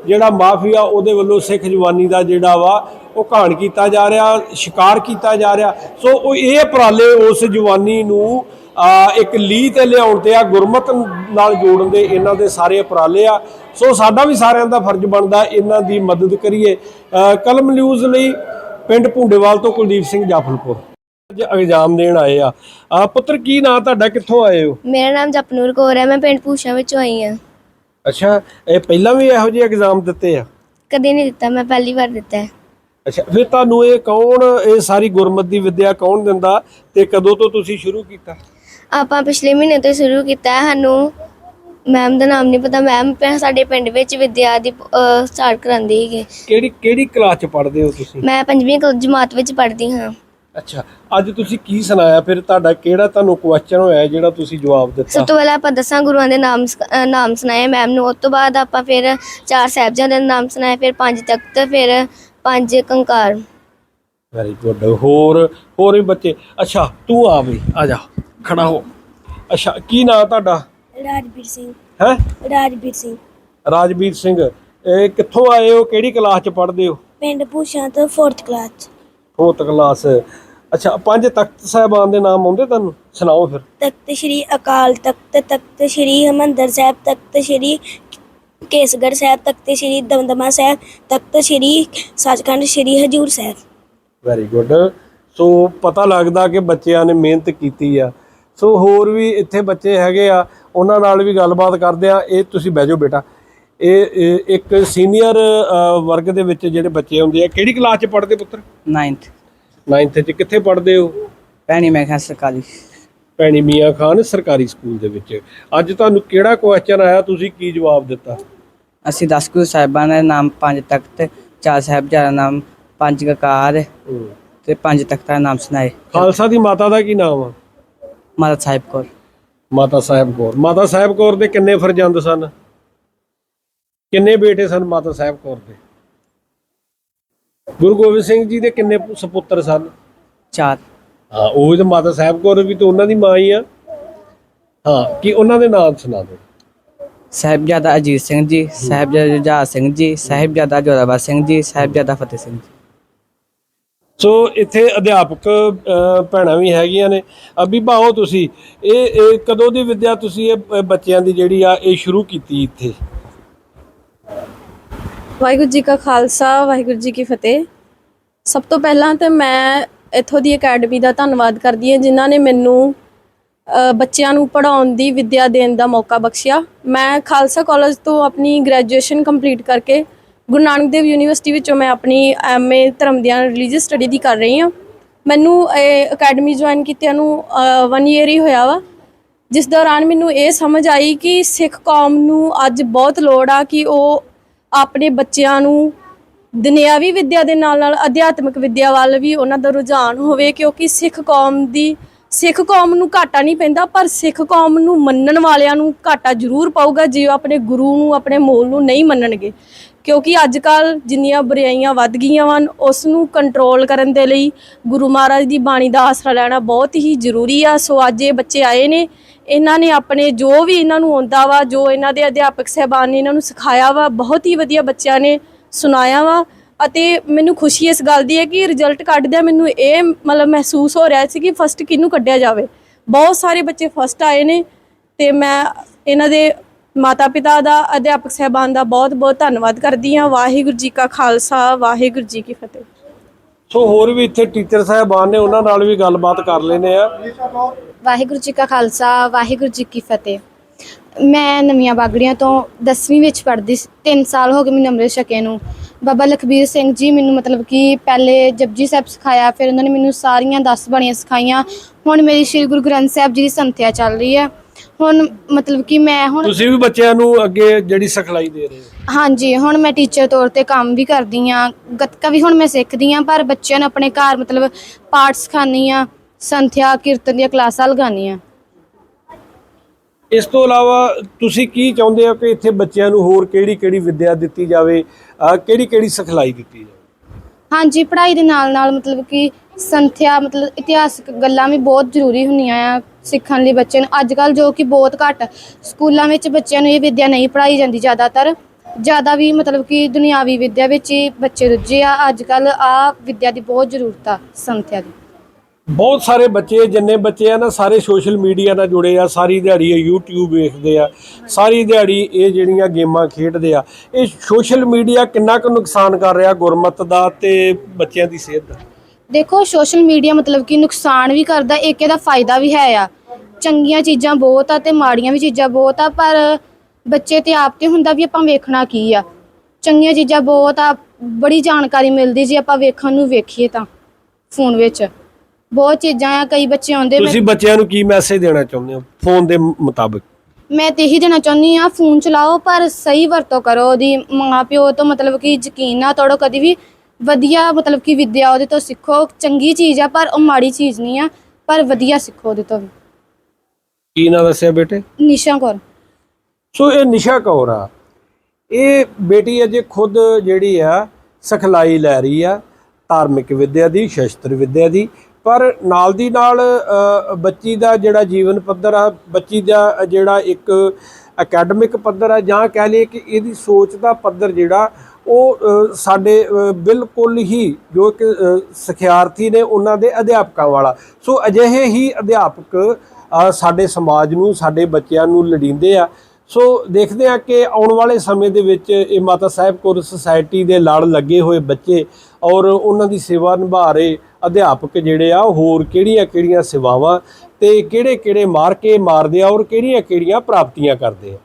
ਜਿਹੜਾ ਮਾਫੀਆ, ਉਹਦੇ ਵੱਲੋਂ ਸਿੱਖ ਜਵਾਨੀ ਦਾ ਜਿਹੜਾ ਵਾ ਉਹ ਘਾਣ ਕੀਤਾ ਜਾ ਰਿਹਾ ਸ਼ਿਕਾਰ ਕੀਤਾ ਜਾ ਰਿਹਾ। ਸੋ ਉਹ ਇਹ ਉਪਰਾਲੇ ਉਸ ਜਵਾਨੀ ਨੂੰ ਆ ਇੱਕ ਲੀ ਤੇ ਲਿਆਉਣ ਤੇ ਆ ਗੁਰਮਤ ਨਾਲ ਜੋੜਨ ਦੇ ਇਹਨਾਂ ਦੇ ਸਾਰੇ ਉਪਰਾਲੇ ਆ। ਸੋ ਸਾਡਾ ਵੀ ਸਾਰਿਆਂ ਦਾ ਫਰਜ਼ ਬਣਦਾ ਇਹਨਾਂ ਦੀ ਮਦਦ ਕਰੀਏ। ਕਲਮ ਨਿਊਜ਼ ਲਈ ਪਿੰਡ ਭੁੰਡੇਵਾਲ ਤੋਂ ਕੁਲਦੀਪ ਸਿੰਘ ਜਾਫਲਪੁਰ। ਅੱਜ ਐਗਜ਼ਾਮ ਦੇਣ ਆਏ ਆ। ਆ ਪੁੱਤਰ ਕੀ ਨਾਂ ਤੁਹਾਡਾ? ਕਿੱਥੋਂ ਆਏ ਹੋ? ਮੇਰਾ ਨਾਮ ਜਪਨੂਰ ਕੌਰ ਹੈ ਮੈਂ ਪਿੰਡ ਪੂਸ਼ਾ ਵਿੱਚੋਂ ਆਈ ਹਾਂ ਅੱਛਾ ਇਹ ਪਹਿਲਾਂ ਵੀ ਇਹੋ ਜਿਹੇ ਐਗਜ਼ਾਮ ਦਿੱਤੇ ਆ? ਕਦੇ ਨਹੀਂ ਦਿੱਤਾ ਮੈਂ ਪਹਿਲੀ ਵਾਰ ਦਿੱਤਾ ਹੈ। ਅੱਛਾ ਫਿਰ ਤੁਹਾਨੂੰ ਇਹ ਕੌਣ ਇਹ ਸਾਰੀ ਗੁਰਮਤ ਦੀ ਵਿੱਦਿਆ ਕੌਣ ਦਿੰਦਾ ਤੇ ਕਦੋਂ ਤੋਂ ਤੁਸੀਂ ਸ਼ੁਰੂ ਕੀਤਾ? ਆਪਾਂ ਪਿਛਲੇ ਮਹੀਨੇ ਤੋਂ ਸ਼ੁਰੂ ਕੀਤਾ ਹੈ ਸਾਨੂੰ ਮੈਮ ਦਾ ਨਾਮ ਨਹੀਂ ਪਤਾ। ਮੈਮ ਸਾਡੇ ਪਿੰਡ ਵਿੱਚ ਵਿਦਿਆ ਦੀ ਸਟਾਰਟ ਕਰਾਉਂਦੇ ਸੀਗੇ। ਕਿਹੜੀ ਕਿਹੜੀ ਕਲਾਸ ਚ ਪੜ੍ਹਦੇ ਹੋ ਤੁਸੀਂ? ਮੈਂ ਪੰਜਵੀਂ ਕਲ- ਜਮਾਤ ਵਿੱਚ ਪੜ੍ਹਦੀ ਹਾਂ। ਅੱਛਾ ਅੱਜ ਤੁਸੀਂ ਕੀ ਸੁਣਾਇਆ? ਫਿਰ ਤੁਹਾਡਾ ਕਿਹੜਾ ਤੁਹਾਨੂੰ ਕੁਐਸਚਨ ਹੋਇਆ ਜਿਹੜਾ ਤੁਸੀਂ ਜਵਾਬ ਦਿੱਤਾ? ਸਭ ਤੋਂ ਪਹਿਲਾਂ ਆਪਾਂ ਦਸਾਂ ਗੁਰੂਆਂ ਦੇ ਨਾਮ ਨਾਮ ਸੁਣਾਏ। ਮੈਮ ਨੂੰ ਉਸ ਤੋਂ ਬਾਅਦ ਆਪਾਂ ਫਿਰ ਚਾਰ ਸਾਹਿਬਜ਼ਾਦਿਆਂ ਦੇ ਨਾਮ ਸੁਣਾਏ ਫਿਰ ਪੰਜ ਤਖਤ ਫਿਰ ਪੰਜ ਕੰਕਾਰ। ਵੈਰੀ ਗੁੱਡ ਹੋਰ ਹੋਰ ਵੀ ਬੱਚੇ। ਅੱਛਾ ਤੂੰ ਆ ਬਈ ਆ ਜਾ ਖੜਾ ਹੋ। ਅੱਛਾ ਕੀ ਨਾਂ ਤੁਹਾਡਾ? ਰਾਜਵੀਰ ਸਿੰਘ। ਹੈ? ਰਾਜਵੀਰ ਸਿੰਘ। ਰਾਜਵੀਰ ਸਿੰਘ ਇਹ ਕਿੱਥੋਂ ਆਏ ਹੋ? ਕਿਹੜੀ ਕਲਾਸ ਚ ਪੜ੍ਹਦੇ ਹੋ? ਪਿੰਡ ਪੂਸ਼ਾ ਤੋਂ 4th ਕਲਾਸ ਫੋਰਥ ਕਲਾਸ ਅੱਛਾ ਪੰਜ ਤਖਤ ਸਾਹਿਬਾਨ ਦੇ ਨਾਮ ਆਉਂਦੇ ਤੁਹਾਨੂੰ? ਸੁਣਾਓ ਫਿਰ। Takht Sri Akal Takht Takht Sri Harmandar Sahib Takht Sri Kesgarh Sahib Takht Sri Damdama Sahib Takht Sri Sachkhand Sri Hazur Sahib. Very good so ਪਤਾ ਲੱਗਦਾ ਕਿ ਬੱਚਿਆਂ ਨੇ ਮਿਹਨਤ ਕੀਤੀ ਆ। ਸੋ ਹੋਰ ਵੀ ਇੱਥੇ ਬੱਚੇ ਹੈਗੇ ਆ ਉਹਨਾਂ ਨਾਲ ਵੀ ਗੱਲਬਾਤ ਕਰਦੇ ਆ। ਇਹ ਤੁਸੀਂ ਬਹਿ ਜਾਓ ਬੇਟਾ। ਇਹ ਇੱਕ ਸੀਨੀਅਰ ਵਰਗ ਦੇ ਵਿੱਚ ਜਿਹੜੇ ਬੱਚੇ ਹੁੰਦੇ ਆ ਕਿਹੜੀ ਕਲਾਸ ਚ ਪੜ੍ਹਦੇ ਪੁੱਤਰ? 9th 9th ਚ ਕਿੱਥੇ ਪੜ੍ਹਦੇ ਹੋ? ਭੈਣੀ ਮੈਂ ਕਿਹਾ ਸਰਕਾਰੀ। ਭੈਣੀ ਮੀਆਂ ਖਾਨ ਸਰਕਾਰੀ ਸਕੂਲ ਦੇ ਵਿੱਚ। ਅੱਜ ਤੁਹਾਨੂੰ ਕਿਹੜਾ ਕੁਐਸਚਨ ਆਇਆ? ਤੁਸੀਂ ਕੀ ਜਵਾਬ ਦਿੱਤਾ? ਅਸੀਂ 10 ਗੁਰੂ ਸਾਹਿਬਾਂ ਦੇ ਨਾਮ ਪੰਜ ਤਖਤ ਚਾਰ ਸਾਹਿਬਜ਼ਾਦਾ ਨਾਮ ਪੰਜ ਕਕਾਰ ਤੇ ਪੰਜ ਤਖਤਾਂ ਦੇ ਨਾਮ ਸੁਣਾਏ। ਖਾਲਸਾ ਦੀ ਮਾਤਾ ਦਾ ਕੀ ਨਾਮ ਆ? ਮਾਤਾ ਸਾਹਿਬ ਕੋਲ ਮਾਤਾ ਸਾਹਿਬ ਕੌਰ। ਮਾਤਾ ਸਾਹਿਬ ਕੌਰ ਦੇ ਕਿੰਨੇ ਫਰਜ਼ੰਦ ਸਨ? ਕਿੰਨੇ ਬੇਟੇ ਸਨ ਮਾਤਾ ਸਾਹਿਬ ਕੌਰ ਦੇ? ਗੁਰੂ ਗੋਬਿੰਦ ਸਿੰਘ ਜੀ ਦੇ ਕਿੰਨੇ ਸਪੁੱਤਰ ਸਨ? ਚਾਰ। ਹਾਂ ਉਹ ਤਾਂ ਮਾਤਾ ਸਾਹਿਬ ਕੌਰ ਵੀ ਤਾਂ ਉਹਨਾਂ ਦੀ ਮਾਂ ਹੀ ਆ। ਹਾਂ ਕੀ ਉਹਨਾਂ ਦੇ ਨਾਮ ਸੁਣਾ ਦਿਓ? ਸਾਹਿਬਜ਼ਾਦਾ ਅਜੀਤ ਸਿੰਘ ਜੀ ਸਾਹਿਬਜ਼ਾਦਾ ਜੁਝਾਰ ਸਿੰਘ ਜੀ ਸਾਹਿਬਜ਼ਾਦਾ ਜੋਰਾਵਰ ਸਿੰਘ ਜੀ ਸਾਹਿਬਜ਼ਾਦਾ ਫਤਿਹ ਸਿੰਘ ਜੀ। ਸੋ ਇੱਥੇ ਅਧਿਆਪਕ ਭੈਣਾਂ ਵੀ ਹੈਗੀਆਂ ਨੇ। ਹੋ ਤੁਸੀਂ ਇਹ ਇਹ ਕਦੋਂ ਦੀ ਵਿਦਿਆ ਤੁਸੀਂ ਇਹ ਬੱਚਿਆਂ ਦੀ ਜਿਹੜੀ ਆ ਇਹ ਸ਼ੁਰੂ ਕੀਤੀ ਇੱਥੇ? ਵਾਹਿਗੁਰੂ ਜੀ ਕਾ ਖਾਲਸਾ ਵਾਹਿਗੁਰੂ ਜੀ ਕੀ ਫਤਿਹ। ਸਭ ਤੋਂ ਪਹਿਲਾਂ ਤੇ ਮੈਂ ਇੱਥੋਂ ਦੀ ਅਕੈਡਮੀ ਦਾ ਧੰਨਵਾਦ ਕਰਦੀ ਹਾਂ ਜਿਨ੍ਹਾਂ ਨੇ ਮੈਨੂੰ ਬੱਚਿਆਂ ਨੂੰ ਪੜ੍ਹਾਉਣ ਦੀ ਵਿੱਦਿਆ ਦੇਣ ਦਾ ਮੌਕਾ ਬਖਸ਼ਿਆ। ਮੈਂ ਖਾਲਸਾ ਕਾਲਜ ਤੋਂ ਆਪਣੀ ਗ੍ਰੈਜੂਏਸ਼ਨ ਕੰਪਲੀਟ ਕਰਕੇ ਗੁਰੂ ਨਾਨਕ ਦੇਵ ਯੂਨੀਵਰਸਿਟੀ ਵਿੱਚੋਂ ਮੈਂ ਆਪਣੀ ਐਮਏ ਧਰਮ ਦੀਆਂ ਰਿਲੀਜੀਅਸ ਸਟੱਡੀ ਦੀ ਕਰ ਰਹੀ ਹਾਂ। ਮੈਨੂੰ ਇਹ ਅਕੈਡਮੀ ਜੁਆਇਨ ਕੀਤਿਆਂ ਨੂੰ 1 ਈਅਰ ਹੀ ਹੋਇਆ ਵਾ। ਜਿਸ ਦੌਰਾਨ ਮੈਨੂੰ ਇਹ ਸਮਝ ਆਈ ਕਿ ਸਿੱਖ ਕੌਮ ਨੂੰ ਅੱਜ ਬਹੁਤ ਲੋੜ ਆ ਕਿ ਉਹ ਆਪਣੇ ਬੱਚਿਆਂ ਨੂੰ ਦੁਨਿਆਵੀ ਵਿੱਦਿਆ ਦੇ ਨਾਲ ਨਾਲ ਅਧਿਆਤਮਿਕ ਵਿੱਦਿਆ ਵੱਲ ਵੀ ਉਹਨਾਂ ਦਾ ਰੁਝਾਨ ਹੋਵੇ, ਕਿਉਂਕਿ ਸਿੱਖ ਕੌਮ ਦੀ ਸਿੱਖ ਕੌਮ ਨੂੰ ਘਾਟਾ ਨਹੀਂ ਪੈਂਦਾ, ਪਰ ਸਿੱਖ ਕੌਮ ਨੂੰ ਮੰਨਣ ਵਾਲਿਆਂ ਨੂੰ ਘਾਟਾ ਜ਼ਰੂਰ ਪਾਊਗਾ ਜੇ ਉਹ ਆਪਣੇ ਗੁਰੂ ਨੂੰ, ਆਪਣੇ ਮੋਲ ਨੂੰ ਨਹੀਂ ਮੰਨਣਗੇ। ਕਿਉਂਕਿ ਅੱਜ ਕੱਲ ਜਿੰਨੀਆਂ ਬੁਰਾਈਆਂ ਵੱਧ ਗਈਆਂ ਹਨ, ਉਸ ਨੂੰ ਕੰਟਰੋਲ ਕਰਨ ਦੇ ਲਈ ਗੁਰੂ ਮਹਾਰਾਜ ਦੀ ਬਾਣੀ ਦਾ ਆਸਰਾ ਲੈਣਾ ਬਹੁਤ ਹੀ ਜ਼ਰੂਰੀ ਆ। ਸੋ ਅੱਜ ਇਹ ਬੱਚੇ ਆਏ ਨੇ, ਇਹਨਾਂ ਨੇ ਆਪਣੇ ਜੋ ਵੀ ਇਹਨਾਂ ਨੂੰ ਆਉਂਦਾ ਵਾ, ਜੋ ਇਹਨਾਂ ਦੇ ਅਧਿਆਪਕ ਸਹਿਬਾਨ ਨੇ ਇਹਨਾਂ ਨੂੰ ਸਿਖਾਇਆ ਵਾ, ਬਹੁਤ ਹੀ ਵਧੀਆ ਬੱਚਿਆਂ ਨੇ ਸੁਣਾਇਆ ਵਾ। ਅਤੇ ਮੈਨੂੰ ਖੁਸ਼ੀ ਇਸ ਗੱਲ ਦੀ ਹੈ ਕਿ ਰਿਜ਼ਲਟ ਕੱਢਦਿਆਂ ਮੈਨੂੰ ਇਹ ਮਤਲਬ ਮਹਿਸੂਸ ਹੋ ਰਿਹਾ ਸੀ ਕਿ ਫਸਟ ਕਿਹਨੂੰ ਕੱਢਿਆ ਜਾਵੇ। ਬਹੁਤ ਸਾਰੇ ਬੱਚੇ ਫਸਟ ਆਏ ਨੇ ਤੇ ਮੈਂ ਇਹਨਾਂ ਦੇ ਮਾਤਾ ਪਿਤਾ ਦਾ ਅਧਿਆਪਕ ਸਹਿਬਾਨ ਦਾ ਬਹੁਤ ਬਹੁਤ ਧੰਨਵਾਦ ਕਰਦੀ ਹਾਂ। ਵਾਹਿਗੁਰੂ ਜੀ ਕਾ ਖਾਲਸਾ ਵਾਹਿਗੁਰੂ ਜੀ ਕੀ ਫਤਿਹ। ਸੋ ਹੋਰ ਵੀ ਇੱਥੇ ਟੀਚਰ ਸਾਹਿਬਾਨ ਨੇ ਉਹਨਾਂ ਨਾਲ ਵੀ ਗੱਲਬਾਤ ਕਰ ਲੈਨੇ ਆ ਵਾਹਿਗੁਰੂ ਜੀ ਕਾ ਖਾਲਸਾ ਵਾਹਿਗੁਰੂ ਜੀ ਕੀ ਫਤਿਹ। ਮੈਂ ਨਵੀਆਂ ਬਾਗੜੀਆਂ ਤੋਂ 10ਵੀਂ ਵਿੱਚ ਪੜ੍ਹਦੀ ਸੀ 3 ਸਾਲ ਹੋ ਗਏ ਮੈਨੂੰ ਅੰਮ੍ਰਿਤ ਛਕੇ ਨੂੰ। ਬਾਬਾ ਲਖਬੀਰ ਸਿੰਘ ਜੀ ਮੈਨੂੰ ਮਤਲਬ ਕਿ ਪਹਿਲੇ ਜਪਜੀ ਸਾਹਿਬ ਸਿਖਾਇਆ ਫਿਰ ਉਹਨਾਂ ਨੇ ਮੈਨੂੰ ਸਾਰੀਆਂ 10 ਬਾਣੀਆਂ ਸਿਖਾਈਆਂ। ਹੁਣ ਮੇਰੀ ਸ੍ਰੀ ਗੁਰੂ ਗ੍ਰੰਥ ਸਾਹਿਬ ਜੀ ਦੀ ਸੰਥਿਆ ਚੱਲ ਰਹੀ ਹੈ। ਹੁਣ ਮਤਲਬ ਕਿ ਮੈਂ ਹੁਣ ਤੁਸੀਂ ਵੀ ਬੱਚਿਆਂ ਨੂੰ ਅੱਗੇ ਜਿਹੜੀ ਸਿਖਲਾਈ ਦੇ ਰਹੇ ਹੋ? ਹਾਂਜੀ ਹੁਣ ਮੈਂ ਟੀਚਰ ਤੌਰ ਤੇ ਕੰਮ ਵੀ ਕਰਦੀ ਆ ਗੱਤਕਾ ਵੀ ਹੁਣ ਮੈਂ ਸਿੱਖਦੀ ਆ ਪਰ ਬੱਚਿਆਂ ਨੂੰ ਆਪਣੇ ਘਰ ਮਤਲਬ ਪਾਠ ਸਿਖਾਉਂਦੀ ਆ ਸੰਥਿਆ ਕੀਰਤਨ ਦੀਆਂ ਕਲਾਸਾਂ ਲਗਾਉਂਦੀ ਆ ਇਸ ਤੋਂ ਇਲਾਵਾ ਤੁਸੀਂ ਕੀ ਚਾਹੁੰਦੇ ਹੋ ਕਿ ਇੱਥੇ ਬੱਚਿਆਂ ਨੂੰ ਹੋਰ ਕਿਹੜੀ ਕਿਹੜੀ ਵਿੱਦਿਆ ਦਿੱਤੀ ਜਾਵੇ ਕਿਹੜੀ ਕਿਹੜੀ ਸਿਖਲਾਈ ਦਿੱਤੀ ਜਾਵੇ? ਹਾਂਜੀ, ਪੜ੍ਹਾਈ ਦੇ ਨਾਲ ਨਾਲ ਮਤਲਬ ਕਿ ਸੰਥਿਆ, ਮਤਲਬ ਇਤਿਹਾਸਕ ਗੱਲਾਂ ਵੀ ਬਹੁਤ ਜ਼ਰੂਰੀ ਹੁੰਦੀਆਂ ਆ ਸਿੱਖਣ ਲਈ ਬੱਚੇ ਨੂੰ। ਅੱਜ ਕੱਲ ਜੋ ਕਿ ਬਹੁਤ ਘੱਟ ਸਕੂਲਾਂ ਵਿੱਚ ਬੱਚਿਆਂ ਨੂੰ ਇਹ ਵਿੱਦਿਆ ਨਹੀਂ ਪੜ੍ਹਾਈ ਜਾਂਦੀ ਜ਼ਿਆਦਾਤਰ। ਜ਼ਿਆਦਾ ਵੀ ਮਤਲਬ ਕਿ ਦੁਨਿਆਵੀ ਵਿੱਦਿਆ ਵਿੱਚ ਹੀ ਬੱਚੇ ਰੁੱਝੇ ਆ। ਅੱਜ ਕੱਲ ਆ ਵਿੱਦਿਆ ਦੀ ਬਹੁਤ ਜ਼ਰੂਰਤ ਆ ਸੰਥਿਆ ਦੀ। ਬਹੁਤ ਸਾਰੇ ਬੱਚੇ ਜਿੰਨੇ ਬੱਚੇ ਆ ਨਾ, ਸਾਰੇ ਸੋਸ਼ਲ ਮੀਡੀਆ ਨਾਲ ਜੁੜੇ ਆ, ਸਾਰੀ ਦਿਹਾੜੀ ਇਹ YouTube ਵੇਖਦੇ ਆ, ਸਾਰੀ ਦਿਹਾੜੀ ਇਹ ਜਿਹੜੀਆਂ ਗੇਮਾਂ ਖੇਡਦੇ ਆ, ਇਹ ਸੋਸ਼ਲ ਮੀਡੀਆ ਕਿੰਨਾ ਕੁ ਨੁਕਸਾਨ ਕਰ ਰਿਹਾ ਗੁਰਮਤ ਦਾ ਤੇ ਬੱਚਿਆਂ ਦੀ ਸਿਹਤ ਦਾ? ਦੇਖੋ, ਸੋਸ਼ਲ ਮੀਡੀਆ ਮਤਲਬ ਕਿ ਨੁਕਸਾਨ ਵੀ ਕਰਦਾ, ਇੱਕ ਇਹਦਾ ਫਾਇਦਾ ਵੀ ਹੈ ਆ। ਚੰਗੀਆਂ ਚੀਜ਼ਾਂ ਬਹੁਤ ਆ ਤੇ ਮਾੜੀਆਂ ਵੀ ਚੀਜ਼ਾਂ ਬਹੁਤ ਆ, ਪਰ ਬੱਚੇ ਤੇ ਆਪ ਤੇ ਹੁੰਦਾ ਵੀ ਆਪਾਂ ਵੇਖਣਾ ਕੀ ਆ। ਚੰਗੀਆਂ ਚੀਜ਼ਾਂ ਬਹੁਤ ਆ, ਬੜੀ ਜਾਣਕਾਰੀ ਮਿਲਦੀ ਜੇ ਆਪਾਂ ਵੇਖਣ ਨੂੰ ਵੇਖੀਏ ਤਾਂ, ਫੋਨ ਵਿੱਚ। ਬਹੁਤ ਚੀਜ਼ਾਂ ਆ ਕਈ ਬੱਚੇ ਆਉਂਦੇ ਮੈਂ- ਤੁਸੀਂ ਬੱਚਿਆਂ ਨੂੰ ਕੀ ਮੈਸੇਜ ਦੇਣਾ ਚਾਹੁੰਦੇ ਹੋ? ਫੋਨ ਦੇ ਮੁਤਾਬਕ। ਮੈਂ ਤੇ ਇਹੀ ਦੇਣਾ ਚਾਹੁੰਦੀ ਆ ਫੋਨ ਚਲਾਓ ਪਰ ਸਹੀ ਵਰਤੋਂ ਕਰੋ ਉਹਦੀ। ਮਾਂ ਪਿਓ ਤੋਂ ਮਤਲਬ ਕਿ ਯਕੀਨ ਨਾ ਤੋੜੋ ਕਦੀ ਵੀ ਵਧੀਆ ਮਤਲਬ ਕਿ ਵਿੱਦਿਆ ਉਹਦੇ ਤੋਂ ਸਿੱਖੋ। ਚੰਗੀ ਚੀਜ਼ ਆ ਪਰ ਉਹ ਮਾੜੀ ਚੀਜ਼ ਨਹੀਂ ਆ ਪਰ ਵਧੀਆ ਸਿੱਖੋ ਉਹਦੇ ਤੋਂ ਵੀ। ਕੀ ਨਾਂ ਦੱਸਿਆ ਬੇਟੇ? ਨਿਸ਼ਾ ਕੌਰ। ਸੋ ਇਹ ਨਿਸ਼ਾ ਕੌਰ ਆ। ਇਹ ਬੇਟੀ ਅਜੇ ਖੁਦ ਜਿਹੜੀ ਆ ਸਿਖਲਾਈ ਲੈ ਰਹੀ ਆ ਧਾਰਮਿਕ ਵਿੱਦਿਆ ਦੀ ਸ਼ਸਤਰ ਵਿੱਦਿਆ ਦੀ। ਪਰ ਨਾਲ ਦੀ ਨਾਲ ਬੱਚੀ ਦਾ ਜਿਹੜਾ ਜੀਵਨ ਪੱਧਰ ਆ, ਬੱਚੀ ਦਾ ਜਿਹੜਾ ਇੱਕ ਅਕੈਡਮਿਕ ਪੱਧਰ ਆ, ਜਾਂ ਕਹਿ ਲਈਏ ਕਿ ਇਹਦੀ ਸੋਚ ਦਾ ਪੱਧਰ ਜਿਹੜਾ, ਉਹ ਸਾਡੇ ਬਿਲਕੁਲ ਹੀ ਜੋ ਕਿ ਸਿਖਿਆਰਥੀ ਨੇ ਉਹਨਾਂ ਦੇ ਅਧਿਆਪਕਾਂ ਵਾਲਾ। ਸੋ ਅਜਿਹੇ ਹੀ ਅਧਿਆਪਕ ਸਾਡੇ ਸਮਾਜ ਨੂੰ, ਸਾਡੇ ਬੱਚਿਆਂ ਨੂੰ ਲੜੀਂਦੇ ਆ। ਸੋ ਦੇਖਦੇ ਆ ਕਿ ਆਉਣ ਵਾਲੇ ਸਮੇਂ ਦੇ ਵਿੱਚ ਇਹ ਮਾਤਾ ਸਾਹਿਬ ਕੌਰ ਸੁਸਾਇਟੀ ਦੇ ਲੜ ਲੱਗੇ ਹੋਏ ਬੱਚੇ ਔਰ ਉਹਨਾਂ ਦੀ ਸੇਵਾ ਨਿਭਾ ਰਹੇ ਅਧਿਆਪਕ ਜਿਹੜੇ ਆ, ਹੋਰ ਕਿਹੜੀਆਂ ਕਿਹੜੀਆਂ ਸੇਵਾਵਾਂ ਤੇ ਕਿਹੜੇ ਕਿਹੜੇ ਮਾਰਕੇ ਮਾਰਦੇ ਆ ਔਰ ਕਿਹੜੀਆਂ ਕਿਹੜੀਆਂ ਪ੍ਰਾਪਤੀਆਂ ਕਰਦੇ ਆ?